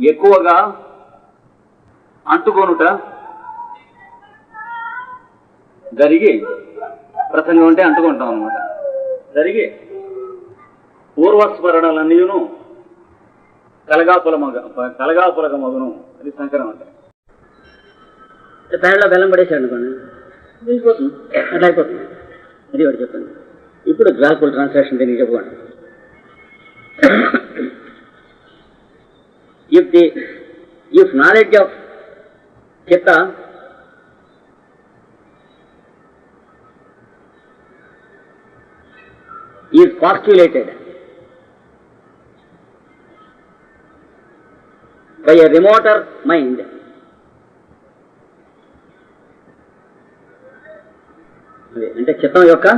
ఎక్కువగా అంటుకొనుట జరిగి ప్రసంగం అంటే అంటుకుంటాం అనమాట జరిగి పూర్వస్మరణలన్నీను కలగాపుల మగ కలగాపులక మగును అది సంకరం అంటే పేడలో బెల్లం పడేసాడు అనుకోండి. అట్లా అయిపోతుంది. అది ఒకటి చెప్పండి. ఇప్పుడు గ్రాఫుల్ ట్రాన్సాక్షన్ దీనికి చెప్పుకోండి. If the if knowledge of chitta is postulated by a remoter mind అంటే చిత్తం యొక్క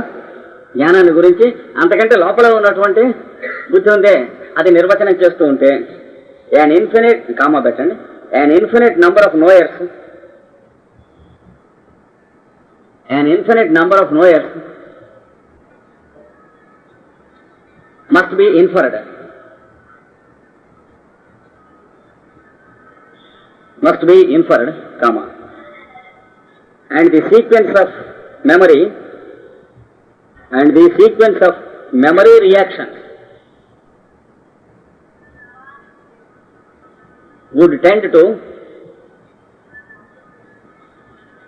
జ్ఞానాన్ని గురించి అంతకంటే లోపల ఉన్నటువంటి బుద్ధి ఉందే అది నిర్వచనం చేస్తూ ఉంటే యాన్ ఇన్ఫినిట్ కామా పెట్టండి an infinite number of knowers an infinite number of knowers must be inferred. Must be inferred, comma. And the sequence of memory and the sequence of memory reactions would tend to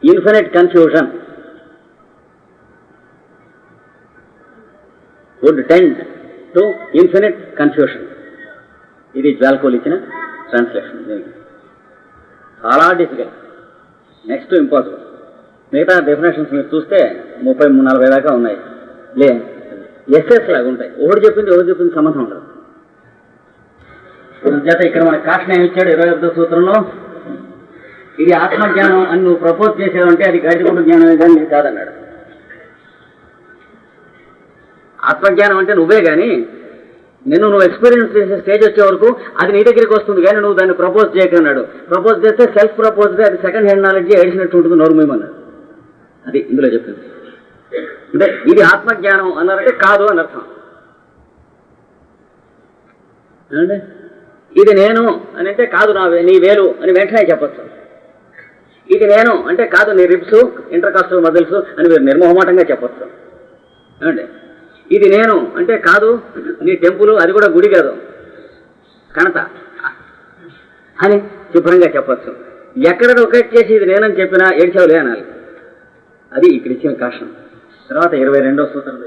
infinite confusion would tend to infinite confusion. ఇది జ్వాల్కోలు ఇచ్చిన translation చాలా difficult next impossible మిగతా definitions మీరు చూస్తే ముప్పై నలభై దాకా ఉన్నాయి. లే ఎస్ఎస్ లాగా ఉంటాయి. ఒకటి చెప్పింది ఒకటి చెప్పింది సంబంధం ఉండదు. చేత ఇక్కడ మన కాషన్ ఏమిచ్చాడు ఇరవై ఒకటో సూత్రంలో. ఇది ఆత్మజ్ఞానం అని నువ్వు ప్రపోజ్ చేసావంటే అది గడిచిపోటు జ్ఞానం కానీ కాదన్నాడు. ఆత్మజ్ఞానం అంటే నువ్వే కానీ నిన్ను నువ్వు ఎక్స్పీరియన్స్ చేసే స్టేజ్ వచ్చే వరకు అది నీ దగ్గరికి వస్తుంది కానీ నువ్వు దాన్ని ప్రపోజ్ చేయకన్నాడు. ప్రపోజ్ చేస్తే సెల్ఫ్ ప్రపోజ్గా అది సెకండ్ హ్యాండ్ నాలెడ్జ్ ఏడిసినట్టు ఉంటుంది నోరుమేమన్నాడు అది ఇందులో చెప్పింది. అంటే ఇది ఆత్మజ్ఞానం అన్నారంటే కాదు అని అర్థం. ఏమండి? ఇది నేను అని అంటే కాదు నా వే- నీ వేలు అని వెంటనే చెప్పచ్చు. ఇది నేను అంటే కాదు నీ రిప్స్ ఇంటర్కాస్టల్ మజిల్స్ అని మీరు నిర్మోహమాటంగా చెప్పచ్చు. ఏమండి? ఇది నేను అంటే కాదు నీ టెంపుల్ అది కూడా గుడి కాదు. కనత. అని శుభ్రంగా చెప్పచ్చు. ఎక్కడ ఒకటి చేసి ఇది నేనని చెప్పినా ఏడ్చావులే అనాలి. అది ఇక్కడ ఇచ్చిన కాష్టం. తర్వాత ఇరవై రెండో సూత్రం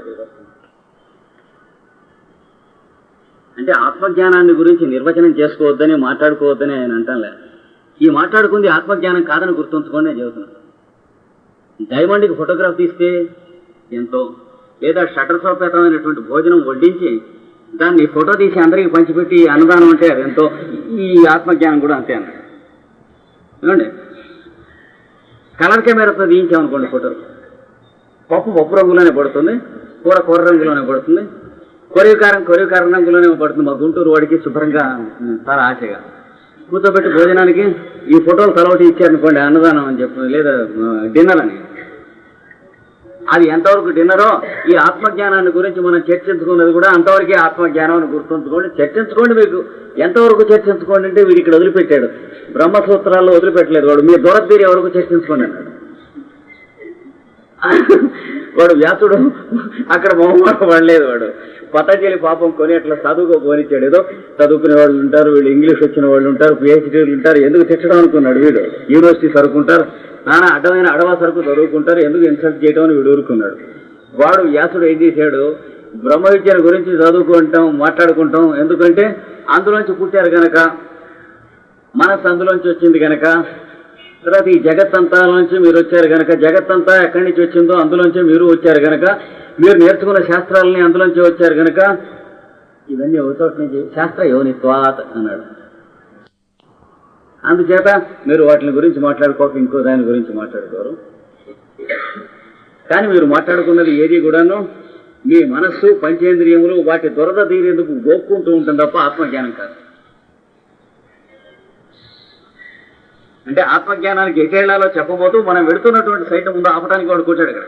అంటే ఆత్మజ్ఞానాన్ని గురించి నిర్వచనం చేసుకోవద్దని మాట్లాడుకోవద్దని ఆయన అంటానులే ఈ మాట్లాడుకుంది ఆత్మజ్ఞానం కాదని గుర్తుంచుకోండి నేను చెబుతున్నాను డైమండ్కి ఫోటోగ్రాఫ్ తీస్తే ఎంతో లేదా షటర్ సోపేతమైనటువంటి భోజనం వడ్డించి దాన్ని ఫోటో తీసి అందరికీ పంచిపెట్టి అన్నదానం అంటే అది ఎంతో ఈ ఆత్మజ్ఞానం కూడా అంతే అన్నాడు. ఏమండి? కలర్ కెమెరాతో తీయించామనుకోండి ఫోటో. పప్పు పప్పు రంగులోనే పడుతుంది కూర కూర రంగులోనే పడుతుంది. కొరివికారం కొరివికారం రంగులోనే పడుతుంది. మా గుంటూరు వాడికి శుభ్రంగా చాలా ఆశగా. కూర్చోబెట్టి భోజనానికి ఈ ఫోటోలు తలవటి ఇచ్చారనుకోండి అన్నదానం అని చెప్పి లేదా డిన్నర్ అని. అది ఎంతవరకు డిన్నరో ఈ ఆత్మజ్ఞానాన్ని గురించి మనం చర్చించుకున్నది కూడా అంతవరకే ఆత్మజ్ఞానం అని గుర్తుంచుకోండి. చర్చించుకోండి మీకు. ఎంతవరకు చర్చించుకోండి అంటే వీడు ఇక్కడ వదిలిపెట్టాడు. బ్రహ్మసూత్రాల్లో వదిలిపెట్టలేదు వాడు. మీ దూరతీరి వరకు చర్చించుకోండి అన్నాడు. వాడు వ్యాసుడు. అక్కడ మొహమాట పడలేదు వాడు. పతంజలి పాపం కొని అట్లా చదువుకో పోనిచ్చాడు ఏదో చదువుకునే వాళ్ళు ఉంటారు వీళ్ళు ఇంగ్లీష్ వచ్చిన వాళ్ళు ఉంటారు పిహెచ్డీలు ఉంటారు ఎందుకు తిట్టడం అనుకున్నాడు వీడు? యూనివర్సిటీ సరుకుంటారు నానా అడ్డమైన అడవా సరుకు చదువుకుంటారు ఎందుకు ఇన్సల్ట్ చేయడం అని వీడు ఊరుకున్నాడు. వాడు వ్యాసుడు ఏం చేశాడు? బ్రహ్మ విద్యను గురించి చదువుకుంటాం మాట్లాడుకుంటాం ఎందుకంటే అందులోంచి పుట్టారు గనక మనసు అందులోంచి వచ్చింది గనక తర్వాత ఈ జగత్తంతా నుంచి మీరు వచ్చారు గనక జగత్తంతా ఎక్కడి నుంచి వచ్చిందో అందులోంచి మీరు వచ్చారు గనక మీరు నేర్చుకున్న శాస్త్రాలని అందులోంచి వచ్చారు కనుక ఇవన్నీ ఒకచోట నుంచి శాస్త్ర యోనిత్వాత్ అన్నాడు. అందుచేత మీరు వాటిని గురించి మాట్లాడుకోక ఇంకో దాని గురించి మాట్లాడుకోరు. కానీ మీరు మాట్లాడుకున్నది ఏది కూడాను మీ మనస్సు పంచేంద్రియములు వాటి దురద తీరేందుకు గోక్కుంటూ ఉంటుంది తప్ప ఆత్మజ్ఞానం కాదు. అంటే ఆత్మజ్ఞానానికి ఎటేళ్ళాలో చెప్పబోతూ మనం వెడుతున్నటువంటి సైట్ ముందు ఆపడానికి వాడు కూర్చాడు ఇక్కడ.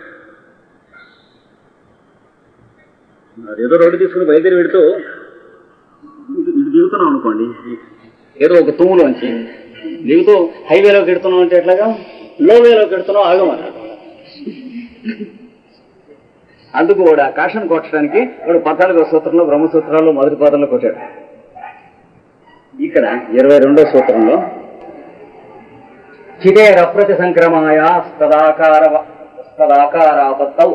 అదేదో రోడ్డు తీసుకుని బయలుదేరి పెడుతూ ఇటు ఇటు దిగుతున్నాం అనుకోండి. ఏదో ఒక తుమ్ములోంచి దిగుతూ హైవేలోకి ఎడుతున్నావు అంటే ఎట్లాగా? లోవేలోకి ఎడుతున్నావు ఆగమన్నాడు అందుకు వాడు ఆ కాషన్ కొట్టడానికి వాడు పద్నాలుగో సూత్రంలో బ్రహ్మసూత్రాలు మొదటి పాదంలో కొట్టాడు. ఇక్కడ ఇరవై రెండో సూత్రంలో చిదే రప్రతి సంక్రమాయ స్తదాకార స్తదాకారాపత్తౌ.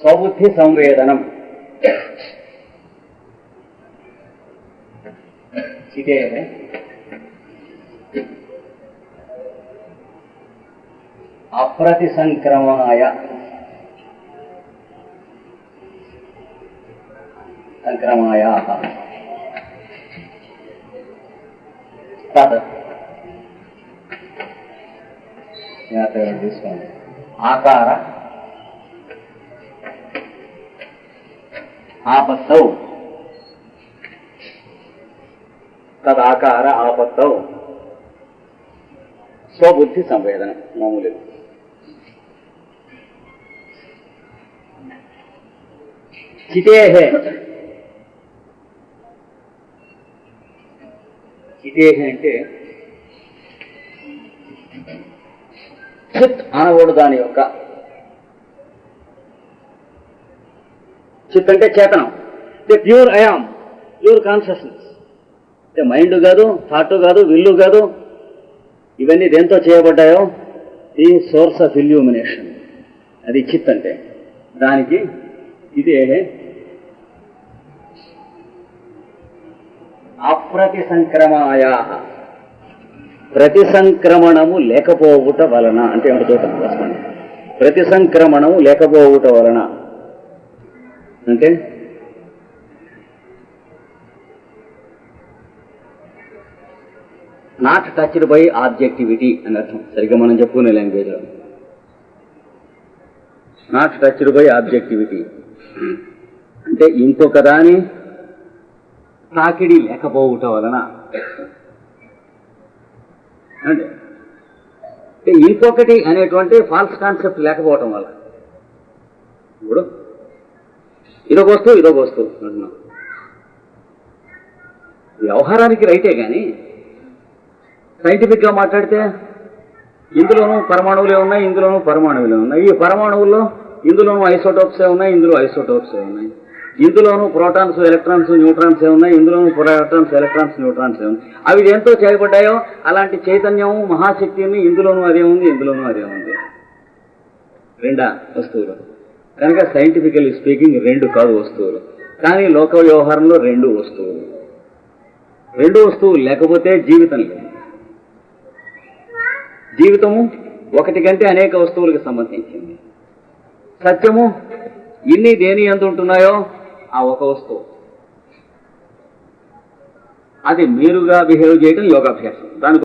స్వబుద్ధి సంవేదనం చిదే అప్రతి సంక్రమాయ సంక్రమాయ తద్ ఆపత్తౌ తదాకార ఆపత్తౌ స్వబుద్ధి సంవేదన మామూలు చితేహే చితేహే అంటే చిత్ అనకూడదు దాని యొక్క చిత్ అంటే చేతనం. అంటే ప్యూర్ అయామ్ ప్యూర్ కాన్షియస్నెస్. అంటే మైండ్ కాదు థాట్ కాదు విల్లు కాదు. ఇవన్నీ దేంతో చేయబడ్డాయో? ఈ సోర్స్ ఆఫ్ ఇల్యూమినేషన్. అది చిత్ అంటే దానికి ఇదే అప్రతి సంక్రమాయ ప్రతి సంక్రమణము లేకపోవుట వలన అంటే ఏమిటి చూద్దాం ప్రతి సంక్రమణము లేకపోవుట వలన. అంటే నాట్ టచ్డ్ బై ఆబ్జెక్టివిటీ అని అర్థం. సరిగ్గా మనం చెప్పుకునే లాంగ్వేజ్లో నాట్ టచ్డ్ బై ఆబ్జెక్టివిటీ అంటే ఇంకొక దాని తాకిడి లేకపోవుట వలన. అంటే ఇంకొకటి అనేటువంటి ఫాల్స్ కాన్సెప్ట్ లేకపోవటం వల్ల. ఇప్పుడు ఇదొక వస్తువు ఇదొక వస్తువు. అంటున్నాం వ్యవహారానికి రైటే కానీ సైంటిఫిక్గా మాట్లాడితే ఇందులోనూ పరమాణువులే ఉన్నాయి ఇందులోనూ పరమాణువులే ఉన్నాయి. ఈ పరమాణువుల్లో ఇందులోనూ ఐసోటోప్సే ఉన్నాయి ఇందులో ఐసోటోప్సే ఉన్నాయి. ఇందులోనూ ప్రోటాన్స్ ఎలక్ట్రాన్స్ న్యూట్రాన్స్ ఉన్నాయి ఇందులోనూ ప్రోటాన్స్ ఎలక్ట్రాన్స్ న్యూట్రాన్స్ ఉన్నాయి. అవి దేంతో చేయబడ్డాయో అలాంటి చైతన్యం మహాశక్తిని ఇందులోనూ అదే ఉంది ఇందులోనూ అదే ఉంది. రెండా వస్తువులు. కనుక సైంటిఫికలీ స్పీకింగ్ రెండు కాదు వస్తువులు. కానీ లోక వ్యవహారంలో రెండు వస్తువులు. రెండు వస్తువులు లేకపోతే జీవితం లేదు. జీవితము ఒకటి కంటే అనేక వస్తువులకు సంబంధించింది. సత్యము ఇన్ని దేని ఎంత ఉంటున్నాయో ఆ ఒక వస్తువు. అది మీరుగా బిహేవ్ చేయడం యోగాభ్యాసం. దాని